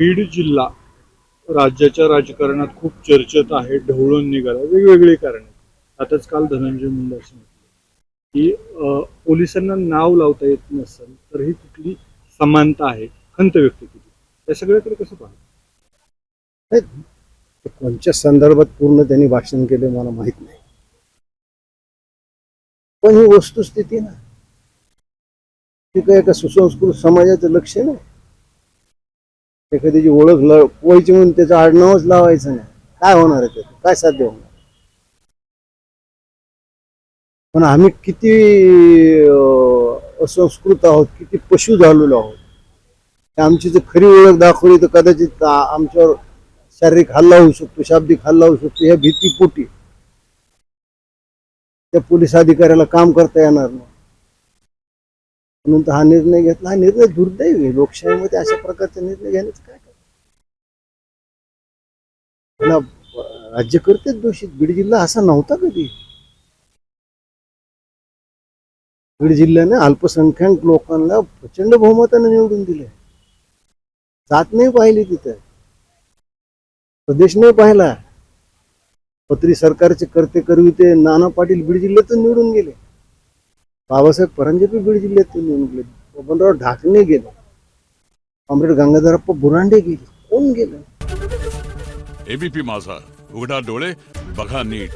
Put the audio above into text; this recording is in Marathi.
बीड जिल्हा राज्याच्या राजकारणात खूप चर्चेत आहे ढवळून निघाला वेगवेगळी कारण. आताच काल धनंजय मुंडे सांगितलं की पोलिसांना नाव लावता येत नसेल तर ही कुठली समानता आहे खंत व्यक्त केली. त्या सगळ्याकडे कसं पाहत ते कोणत्या संदर्भात पूर्ण त्यांनी भाषण केले मला माहीत नाही. पण ही वस्तुस्थिती ना ती काय एका सुसंस्कृत समाजाचं लक्ष नाही. एखाद्याची ओळख ल म्हणून त्याचं आडनावच लावायचं नाही. काय होणार आहे त्याचं? काय साध्य होणार? पण आम्ही किती असंस्कृत आहोत किती पशु झालेलो आहोत. आमची जर खरी ओळख दाखवली तर कदाचित आमच्यावर शारीरिक हल्ला होऊ शकतो शाब्दिक हल्ला होऊ शकतो या भीतीपोटी त्या पोलीस अधिकाऱ्याला काम करता येणार नाही. म्हणून हा निर्णय घेतला. हा निर्णय दुर्दैवी आहे. लोकशाहीमध्ये अशा प्रकारचा निर्णय घेण्याचं काय कारण? राज्यकर्तेच दोषित. बीड जिल्हा असा नव्हता कधी. बीड जिल्ह्याने अल्पसंख्याक लोकांना प्रचंड बहुमताने निवडून दिले. जात नाही पाहिली तिथं. प्रदेश नाही पाहिला. पत्री सरकारचे करते करविते नाना पाटील बीड जिल्ह्यातून निवडून गेले. बाबासाहेब परांजपे बीड जिल्ह्यातून निवडून गेले. बबनराव ढाकणे गेले. कॉम्रेड गंगाधरप्पा बुरांडे गेले. कोण गेलं? एबीपी माझा. उघडा डोळे बघा नीट.